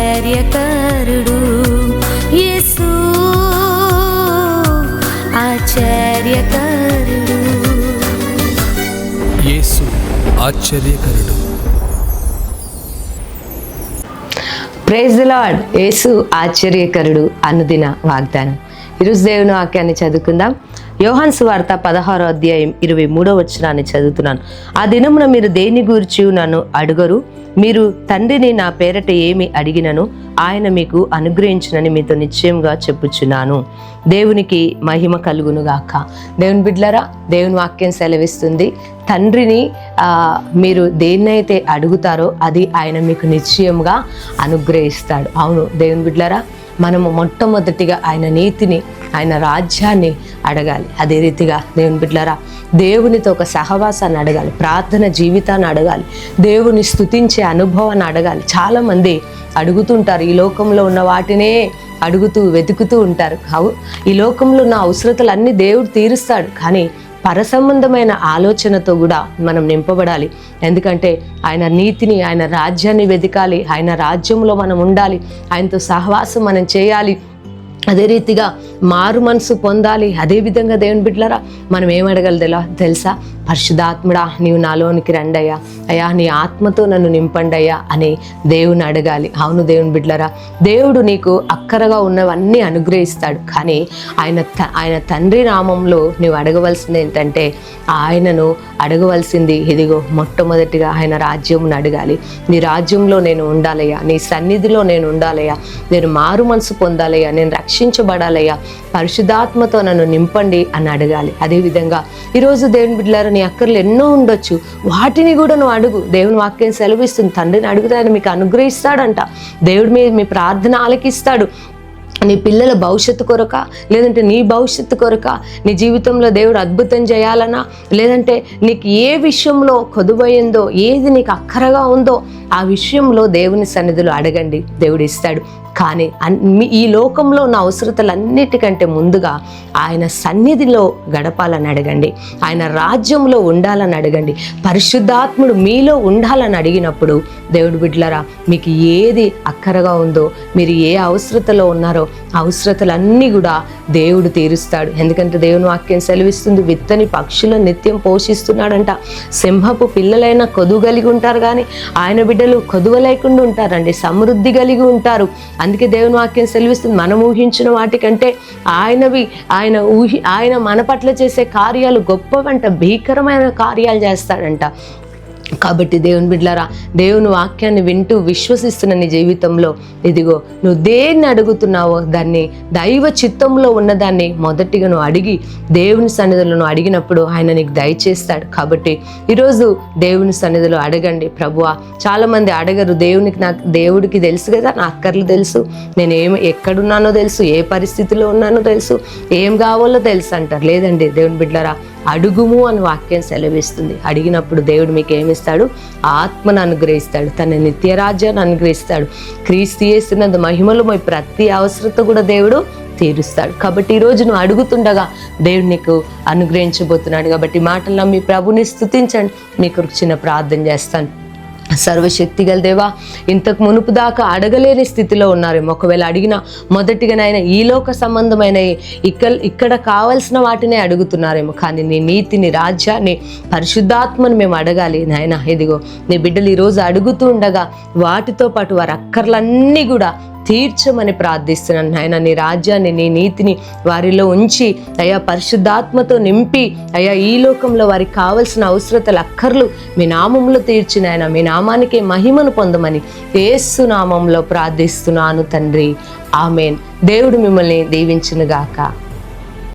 ఆశ్చర్యకరుడు యేసు. ఆశ్చర్యకరుడు. యేసు ఆశ్చర్యకరుడు. Praise the lord. యేసు ఆశ్చర్యకరుడు అనుదిన వాగ్దానం. ఈరోజు దేవుని వాక్యాన్ని చదువుకుందాం. యోహాన్ సువార్త పదహారో అధ్యాయం ఇరవై మూడో వచనాన్ని చదువుతున్నాను. ఆ దినమున మీరు దేని గూర్చి నన్ను అడుగరు? మీరు తండ్రిని నా పేరట ఏమి అడిగినను? ఆయన మీకు అనుగ్రహించినని మీతో నిశ్చయంగా చెప్పుచున్నాను. దేవునికి మహిమ కలుగునుగాక దేవుని బిడ్లరా దేవుని వాక్యం సెలవిస్తుంది. తండ్రిని మీరు దేన్నైతే అడుగుతారో అది ఆయన మీకు నిశ్చయంగా అనుగ్రహిస్తాడు. అవును దేవుని బిడ్లరా మనము మొట్టమొదటిగా ఆయన నీతిని ఆయన రాజ్యాన్ని అడగాలి. అదే రీతిగా దేవుని బిడ్డలారా దేవునితో ఒక సహవాసాన్ని అడగాలి ప్రార్థన జీవితాన్ని అడగాలి దేవుని స్తుతించే అనుభవాన్ని అడగాలి. చాలామంది అడుగుతుంటారు ఈ లోకంలో ఉన్న వాటినే అడుగుతూ వెతుకుతూ ఉంటారు. అవు ఈ లోకంలో ఉన్న అవసరతలన్నీ దేవుడు తీరుస్తాడు. కానీ పరసంబంధమైన ఆలోచనతో కూడా మనం నింపబడాలి. ఎందుకంటే ఆయన నీతిని ఆయన రాజ్యాన్ని వెతకాలి ఆయన రాజ్యంలో మనం ఉండాలి ఆయనతో సహవాసం మనం చేయాలి. అదే రీతిగా మారు మనసు పొందాలి. అదేవిధంగా దేవుని బిడ్డలరా మనం ఏం అడగలదలా తెలుసా? పరిశుధాత్ముడా నీవు నాలోనికి రండయ్యా. అయ్యా నీ ఆత్మతో నన్ను నింపండయ్యా అని దేవుని అడగాలి. అవును దేవుని బిడ్డలరా దేవుడు నీకు అక్కరగా ఉన్నవన్నీ అనుగ్రహిస్తాడు. కానీ ఆయన త- ఆయన తండ్రి నామంలో నీవు అడగవలసింది ఏంటంటే ఆయనను అడగవలసింది ఇదిగో మొట్టమొదటిగా ఆయన రాజ్యమును అడగాలి. నీ రాజ్యంలో నేను ఉండాలయ్యా. నీ సన్నిధిలో నేను ఉండాలయ్యా. నేను మారు మనసు పొందాలయ్యా. నేను రక్షించబడాలయ్యా. పరిశుద్ధాత్మతో నన్ను నింపండి అని అడగాలి. అదేవిధంగా ఈరోజు దేవుని బిడ్డలారు నీ అక్కర్లు ఎన్నో ఉండొచ్చు. వాటిని కూడా నువ్వు అడుగు. దేవుని వాక్యం సెలవిస్తుంది. తండ్రిని అడుగుతాయని మీకు అనుగ్రహిస్తాడంట. దేవుడు మీ మీ ప్రార్థన ఆలకిస్తాడు. నీ పిల్లల భవిష్యత్తు కొరక లేదంటే నీ భవిష్యత్తు కొరక నీ జీవితంలో దేవుడు అద్భుతం చేయాలనా? లేదంటే నీకు ఏ విషయంలో కొదువైందో ఏది నీకు అక్కరగా ఉందో ఆ విషయంలో దేవుని సన్నిధిలో అడగండి. దేవుడు ఇస్తాడు. కానీ అన్ని మీ- ఈ లోకంలో ఉన్న అవసరతలన్నిటికంటే ముందుగా ఆయన సన్నిధిలో గడపాలని అడగండి. ఆయన రాజ్యంలో ఉండాలని అడగండి. పరిశుద్ధాత్ముడు మీలో ఉండాలని అడిగినప్పుడు దేవుడు బిడ్లరా మీకు ఏది అక్కరగా ఉందో మీరు ఏ అవసరతలో ఉన్నారో అవసరతలన్నీ కూడా దేవుడు తీరుస్తాడు. ఎందుకంటే దేవుని వాక్యం సెలవిస్తుంది విత్తని పక్షుల నిత్యం పోషిస్తున్నాడంట. సింహపు పిల్లలైన కొదువు కలిగి ఉంటారు కానీ ఆయన బిడ్డలు కొదువ లేకుండా ఉంటారండి. సమృద్ధి కలిగి ఉంటారు. అందుకే దేవుని వాక్యం సెలవిస్తుంది. మనం ఊహించిన వాటికంటే ఆయనవి ఆయన ఊహి ఆయన మన పట్ల చేసే కార్యాలు గొప్పవంట భీకరమైన కార్యాలు చేస్తాడంట. కాబట్టి దేవుని బిడ్డలారా దేవుని వాక్యాన్ని వింటూ విశ్వసిస్తున్న నీ జీవితంలో ఇదిగో నువ్వు దేన్ని అడుగుతున్నావో దాన్ని దైవ చిత్తంలో ఉన్నదాన్ని మొదటిగా నువ్వు అడిగి దేవుని సన్నిధిలో నువ్వు అడిగినప్పుడు ఆయన నీకు దయచేస్తాడు. కాబట్టి ఈరోజు దేవుని సన్నిధిలో అడగండి ప్రభువా చాలామంది అడగరు దేవునికి నాకు దేవుడికి తెలుసు కదా నా అక్కర్లు తెలుసు నేను ఏం ఎక్కడున్నానో తెలుసు ఏ పరిస్థితిలో ఉన్నానో తెలుసు ఏం కావాలో తెలుసు అంటారు. లేదండి దేవుని బిడ్డలారా అడుగుము అని వాక్యం సెలవిస్తుంది. అడిగినప్పుడు దేవుడు మీకు ఏమిస్తాడు ఆత్మను అనుగ్రహిస్తాడు. తన నిత్యరాజ్యాన్ని అనుగ్రహిస్తాడు. క్రీస్తు చేస్తున్నందు మహిమలు మీ ప్రతి అవసరత కూడా దేవుడు తీరుస్తాడు. కాబట్టి ఈరోజు నువ్వు అడుగుతుండగా దేవుడు నీకు అనుగ్రహించబోతున్నాడు. కాబట్టి ఈ మాటల్లో మీ ప్రభుని స్తుతించండి. మీకు చిన్న ప్రార్థన చేస్తాను. సర్వశక్తి గల దేవా ఇంతకు మునుపు దాకా అడగలేని స్థితిలో ఉన్నారేమో. ఒకవేళ అడిగిన మొదటిగా నాయన ఈ లోక సంబంధమైన ఇక్కడ ఇక్కడ కావలసిన వాటినే అడుగుతున్నారేమో. కానీ నీ నీతిని రాజ్యాన్ని పరిశుద్ధాత్మను మేము అడగాలి. నాయన ఇదిగో నీ బిడ్డలు ఈరోజు అడుగుతూ ఉండగా వాటితో పాటు వారి అక్కర్లన్నీ కూడా తీర్చమని ప్రార్థిస్తున్నాను నాయన. నీ రాజ్యాన్ని నీ నీతిని వారిలో ఉంచి అయ్యా పరిశుద్ధాత్మతో నింపి అయ్యా ఈ లోకంలో వారికి కావలసిన అవసరతలు అక్కర్లు మీ నామంలో తీర్చిన ఆయన మీ నామానికే మహిమను పొందమని ఏసు నామంలో ప్రార్థిస్తున్నాను తండ్రి. ఆమెన్. దేవుడు మిమ్మల్ని దీవించునుగాక.